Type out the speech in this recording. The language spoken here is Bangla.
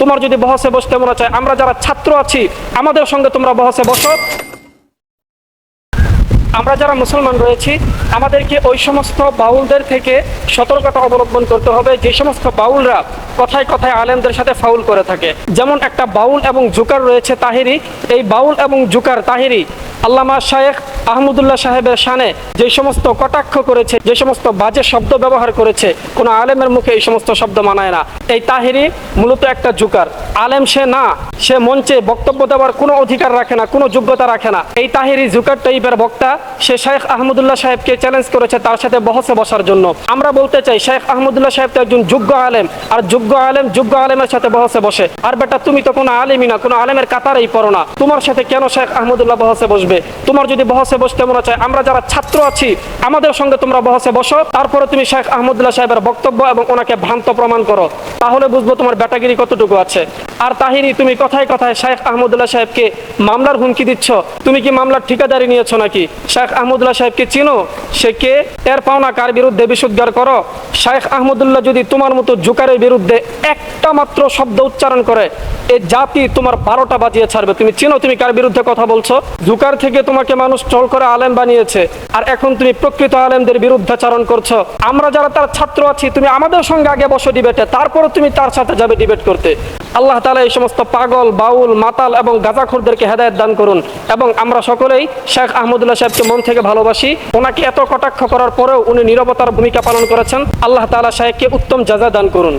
তোমার যদি বহসে বসতে মনে চায়? আমরা যারা ছাত্র আছি, আমাদের সঙ্গে তোমরা বহসে বসো। আমরা যারা মুসলমান রয়েছি, আমাদেরকে ওই সমস্ত বাউলদের থেকে সতর্কতা অবলম্বন করতে হবে। যে সমস্ত বাউলরা কথায় কথায় আলেমদের সাথে ফাউল করে থাকে। যেমন একটা বাউল এবং জুকার রয়েছে তাহিরি। এই বাউল এবং জুকার তাহিরি আল্লামা শায়েখ আহমদুল্লাহ সাহেবের শানে যে সমস্ত কটাক্ষ করেছে, যে সমস্ত বাজে শব্দ ব্যবহার করেছে, কোনো আলেমের মুখে এই সমস্ত শব্দ মানায় না। এই তাহিরি মূলত একটা জুকার। আলেম সে না, সে মঞ্চে বক্তব্য দেওয়ার কোনো অধিকার রাখে না, কোনো যোগ্যতা রাখে না। এই তাহিরি জুকার টাইপের বক্তা, সে শেখ আহমদুল্লাহ সাহেবকে চ্যালেঞ্জ করেছে তার সাথে বহসে বসার জন্য। আমরা বলতে চাই, শেখ আহমদুল্লাহ সাহেব তো একজন যোগ্য আলেম, আর যোগ্য আলেম যোগ্য আলেমের সাথে বহসে বসে। আর বেটা, তুমি তো কোনো আলেমই না, কোনো আলেমের কাতারেই পড়ো না। তোমার সাথে কেন শেখ আহমদুল্লাহ বহসে বসবে? তোমার যদি বহসে বসতে মনে চায়। আমরা যারা ছাত্র আছি, আমাদের সঙ্গে তোমরা বহসে বসো। তারপরে তুমি শেখ আহমদুল্লাহ সাহেবের বক্তব্য এবং ওনাকে ভ্রান্ত প্রমাণ করো। তাহলে বুঝব তোমার ব্যাটাগিরি কতটুকু আছে। আর তাহিরি তুমি কথায় কথায় শেখ আহমদুল্লাহ সাহেবকে মামলার হুমকি দিচ্ছ। তুমি কি মামলার ঠিকাদারি নিয়েছো নাকি? শেখ আহমদুল্লাহ সাহেবকে চিনো? সে কে? এর পাওনা কার বিরুদ্ধে বিশুদ্ধার করো? শেখ আহমদুল্লাহ যদি তোমার মতো জুকারের বিরুদ্ধে একটা মাত্র শব্দ উচ্চারণ করে, এ জাতি তোমার বারোটা বাজিয়ে ছাড়বে। তুমি চিনো তুমি কার বিরুদ্ধে কথা বলছো? জুকার থেকে তোমাকে মানুষ ট্রল করে আলেম বানিয়েছে। আর এখন তুমি প্রকৃত আলেমদের বিরুদ্ধাচারণ করছ। আমরা যারা তার ছাত্র আছি, তুমি আমাদের সঙ্গে আগে বসো ডিবেটে তারপরে তুমি তার সাথে যাবে ডিবেট করতে। আল্লাহ তালা এই সমস্ত পাগল, বাউল, মাতাল এবং গাজাখোরদেরকে হেদায়ত দান করুন। এবং আমরা সকলেই শেখ আহমদুল্লাহ সাহেবকে মন থেকে ভালোবাসি। ওনাকে এত কটাক্ষ করার পরেও উনি নিরবতার ভূমিকা পালন করেছেন। আল্লাহ তালা সাহেবকে উত্তম যাজা দান করুন।